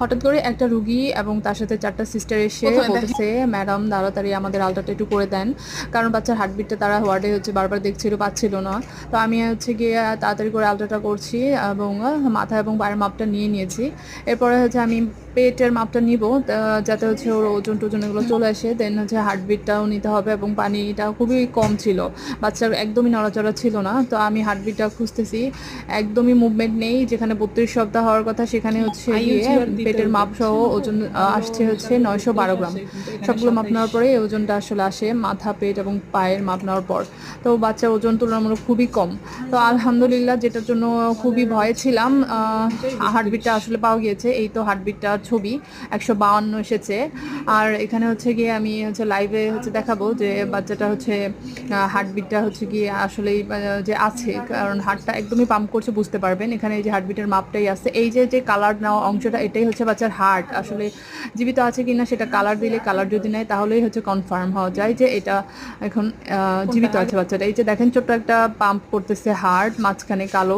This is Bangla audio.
হঠাৎ করে একটা রুগী এবং তার সাথে চারটা সিস্টার এসে বলতেছে ম্যাডাম তাড়াতাড়ি আমাদের আলট্রাটা একটু করে দেন। কারণ বাচ্চার হার্টবিটটা তারা ওয়ার্ডে হচ্ছে বারবার দেখছিল পাচ্ছিল না। তো আমি হচ্ছে গিয়ে তাড়াতাড়ি করে আলট্রাটা করছি এবং মাথা এবং পায়ের মাপটা নিয়ে নিয়েছি। এরপরে হচ্ছে আমি পেটের মাপটা নিব যাতে হচ্ছে ওর ওজন টোজন এগুলো চলে আসে দেন হচ্ছে হার্টবিটটাও নিতে হবে এবং পানিটা খুবই কম ছিল। বাচ্চার একদমই নড়াচড়া ছিল না তো আমি হার্টবিটটা খুঁজতেছি। একদমই মুভমেন্ট নেই যেখানে বত্রিশ সপ্তাহ হওয়ার কথা সেখানে হচ্ছে গিয়ে পেটের মাপ সহ ওজন আসছে হচ্ছে নয়শো বারো গ্রাম। সবগুলো মাপ নেওয়ার পরে এই ওজনটা আসলে আসে মাথা পেট এবং পায়ের মাপ নেওয়ার পর। তো বাচ্চার ওজন তুলনামূলক খুবই কম। তো আলহামদুলিল্লাহ যেটার জন্য খুবই ভয়ে ছিলাম হার্টবিটটা আসলে পাওয়া গিয়েছে এই তো হার্টবিটটার ছবি একশো বাউান্ন এসেছে। আর এখানে হচ্ছে গিয়ে আমি হচ্ছে লাইভে হচ্ছে দেখাবো যে বাচ্চাটা হচ্ছে হার্টবিটটা হচ্ছে গিয়ে আসলেই যে আছে। কারণ হার্টটা একদমই পাম্প করছে বুঝতে পারবেন। এখানে এই যে হার্টবিটের মাপটাই আছে। এই যে যে কালার নেওয়া অংশটা এটাই হচ্ছে বাচ্চার হার্ট আসলে জীবিত আছে কিনা সেটা কালার দিলে কালার যদি নেয় তাহলেই হচ্ছে কনফার্ম হওয়া যায় যে এটা এখন জীবিত আছে বাচ্চাটা। এই যে দেখেন ছোট্ট একটা পাম্প করতেছে হার্ট মাঝখানে কালো।